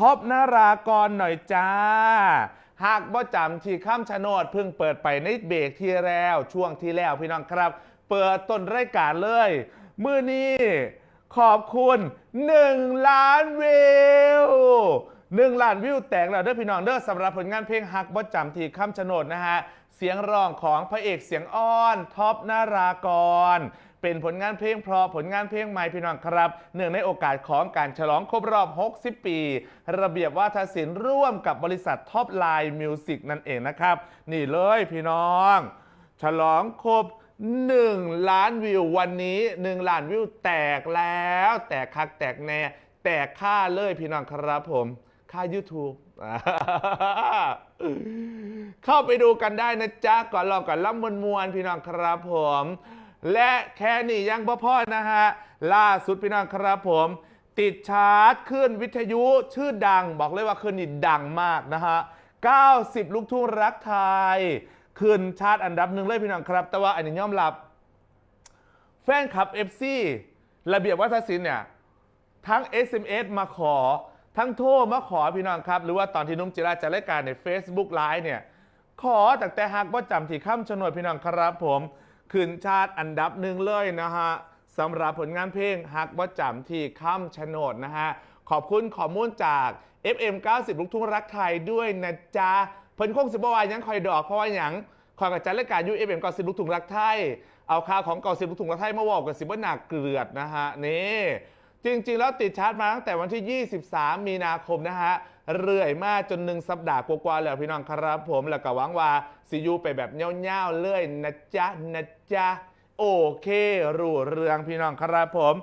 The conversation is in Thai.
ท็อปนารากรหน่อยจ้า หากบ่จำที่ข้ามชะโนดเพิ่งเปิดไปในเบรกที่แล้วช่วงที่แล้วพี่น้องครับ เปิดต้นรายการเลยมือนี้ขอบคุณ 1 ล้านวิว 1ล้านวิวแตกแล้วเด้อพี่น้องเด้อสำหรับผลงานเพลงฮักบ่จำที่ข้ามชนดนะฮะ เสียงร้องของพระเอกเสียงอ้อนท็อปนารากร เป็นผลงานเพลงเพราะผลงานเพลงใหม่พี่น้องครับ เนื่องในโอกาสของการฉลองครบรอบ 60 ปี ระเบียบว่าทศิลป์ร่วมกับบริษัทท็อปไลน์มิวสิกนั่นเองนะครับ นี่เลยพี่น้อง ฉลองครบ1 ล้านวิววันนี้ 1 ล้านวิวแตกแล้ว แตกคักแตกแน่ แตกค่าเลยพี่น้องครับผม ค่า YouTube เข้าไปดูกันได้นะจ๊ะ ก่อนรอก่อนล่ำมวลมวลพี่น้องครับผม และแค่นี้ยังพ่อพ่อนะฮะ ล่าสุดพี่น้องครับผม ติดชาร์ตขึ้นวิทยุชื่อดัง บอกเลยว่าคืนนี้ดังมากนะฮะ 90 ลูกทุ่งรักไทยขึ้นชาร์ตอันดับหนึ่งเลยพี่น้องครับ แต่ว่าอันนี้ยอมรับ แฟนคลับ FC ระเบียบวัฒนศิลป์เนี่ย ทั้ง SMS มาขอ ทั้งโทรมาขอพี่น้องครับ หรือว่าตอนที่นุ่มจิราจัดรายการใน Facebook Live เนี่ย ขอแต่แต่หากว่าจำที่ข้ามชนวนพี่น้องครับผมขึ้นชาติอันดับหนึ่งเลยนะฮะสำหรับผลงานเพลงหักว่าจำที่ข้ามชนดนะฮะขอบคุณข้อมูลจาก FM 90 ลูกทุ่งรักไทยด้วยนะจ๊ะเพิ่นคงสิบวายังคอยดอกเพราะว่าหยังคอยกับจัดรายการยู FM 90ลูกทุ่งรักไทยเอาข่าวของ90ลูกทุ่งรักไทยมาบอกกับสิบหนักเกลือดนะฮะนี่ จริง ๆ แล้วติดชาร์จมาตั้งแต่วันที่ 23 มีนาคมนะฮะ เรื่อยมากจนหนึ่งสัปดาห์กว่าๆแล้วพี่น้องครับผม แล้วก็หวังว่าซียูไปแบบเงี้ยวๆเลยนะจ๊ะนะจ๊ะโอเค รู้เรื่องพี่น้องครับผม